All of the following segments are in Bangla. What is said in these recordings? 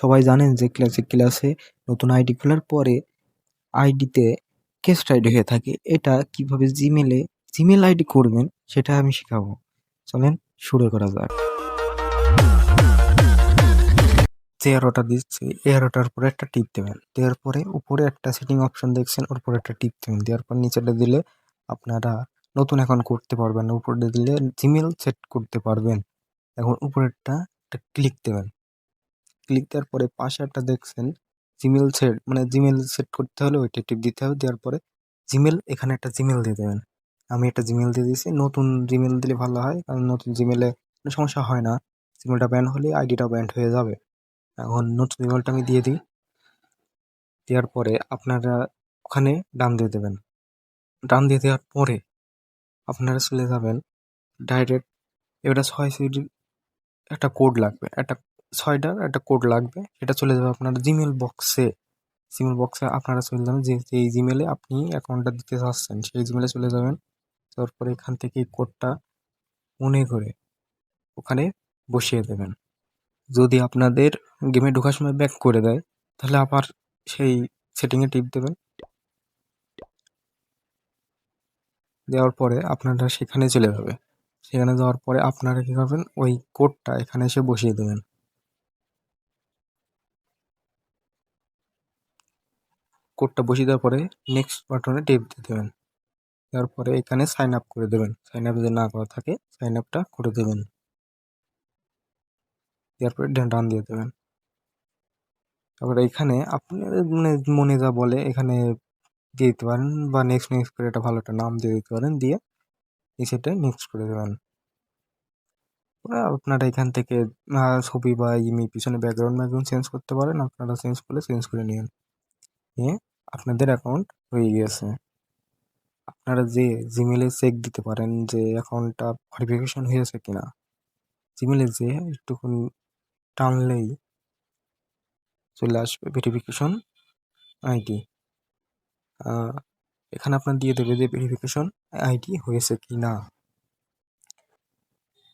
সবাই জানেন যে ক্লাসিক ক্লাসে নতুন আইডি খোলার পরে আইডিতে কেস্ট আইডি হয়ে থাকে। এটা কীভাবে জিমেলে জিমেল আইডি করবেন সেটা আমি শেখাবো। চলেন শুরু করা যাক। যে এরোটা দিচ্ছি, এই এরোটার পরে একটা টিপ দেবেন। দেওয়ার পরে উপরে একটা সেটিং অপশন দেখছেন, ওর পরে একটা টিপ দেবেন। দেওয়ার পর নিচেটা দিলে আপনারা নতুন অ্যাকাউন্ট করতে পারবেন উপরে দিলে জিমেল সেট করতে পারবেন। এখন উপরেরটা একটা ক্লিক দেবেন। ক্লিক দেওয়ার পরে পাশে একটা দেখছেন জিমেল সেট মানে জিমেল সেট করতে হলে ওইটা টিপ দিতে হবে, দেওয়ার পরে জিমেল এখানে একটা জিমেল দিয়ে দেবেন। আমি একটা জিমেল দিয়ে দিয়েছি, নতুন জিমেল দিলে ভালো হয়, কারণ নতুন জিমেলে কোনো সমস্যা হয় না। জিমেলটা ব্যান হলে আইডিটাও ব্যান্ড হয়ে যাবে। এখন নতুন জিমেলটা আমি দিয়ে দিই। দেওয়ার পরে আপনারা ওখানে ডান দিয়ে দেবেন। ডান দিয়ে দেওয়ার পরে আপনারা চলে যাবেন, ডাইরেক্ট এবারে ছয় সিডির একটা কোড লাগবে, একটা ছয়টার একটা কোড লাগবে। সেটা চলে যাবে আপনার জিমেল বক্সে জিমেল বক্সে আপনারা চলে যাবেন। যে, যেই জিমেলে আপনি অ্যাকাউন্টটা দিতে চাচ্ছেন, সেই জিমেলে চলে যাবেন। তারপরে এখান থেকে কোডটা মনে করে ওখানে বসিয়ে দেবেন। যদি আপনাদের গেমে ঢোকার সময় ব্যাক করে দেয়, তাহলে আবার সেই সেটিংয়ে টিপ দেবেন। দেওয়ার পরে আপনারা সেখানে চলে যাবে। সেখানে যাওয়ার পরে আপনারা কী করবেন? ওই কোডটা এখানে এসে বসিয়ে দেবেন। কোডটা বসিয়ে দেওয়ার পরে নেক্সট বাটনে টিপ দিয়ে দেবেন দেওয়ার পরে এখানে সাইন আপ করে দেবেন। সাইন আপ যদি না করা থাকে সাইন আপটা করে দেবেন। দেওয়ার পরে ডান দিয়ে দেবেন। তারপরে এখানে আপনার মানে মনে যা বলে এখানে দিয়ে দিতে পারেন বা নেক্সট নেক্সট করে একটা ভালো একটা নাম দিয়ে দিতে পারেন, দিয়ে নিচেটা নেক্সট করে দেবেন। আপনারা এখান থেকে ছবি বা ইমি পিছনে ব্যাকগ্রাউন্ড ব্যাকগ্রাউন্ড চেঞ্জ করতে পারেন। আপনারা চেঞ্জ করলে চেঞ্জ করে নিন। নিয়ে আপনাদের অ্যাকাউন্ট হয়ে গিয়েছে আপনারা যে জিমেলে চেক দিতে পারেন যে অ্যাকাউন্টটা ভেরিফিকেশন হয়েছে কিনা। জিমেলে যে একটুকুন টানলেই চলে আসবে ভেরিফিকেশন আইডি এখানে আপনার দিয়ে দেবে যে ভেরিফিকেশন আইডি হয়েছে কি না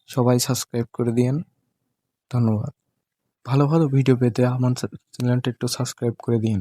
সবাই সাবস্ক্রাইব করে দিন ধন্যবাদ। ভালো ভালো ভিডিও পেতে আমার চ্যানেলটা একটু সাবস্ক্রাইব করে দিন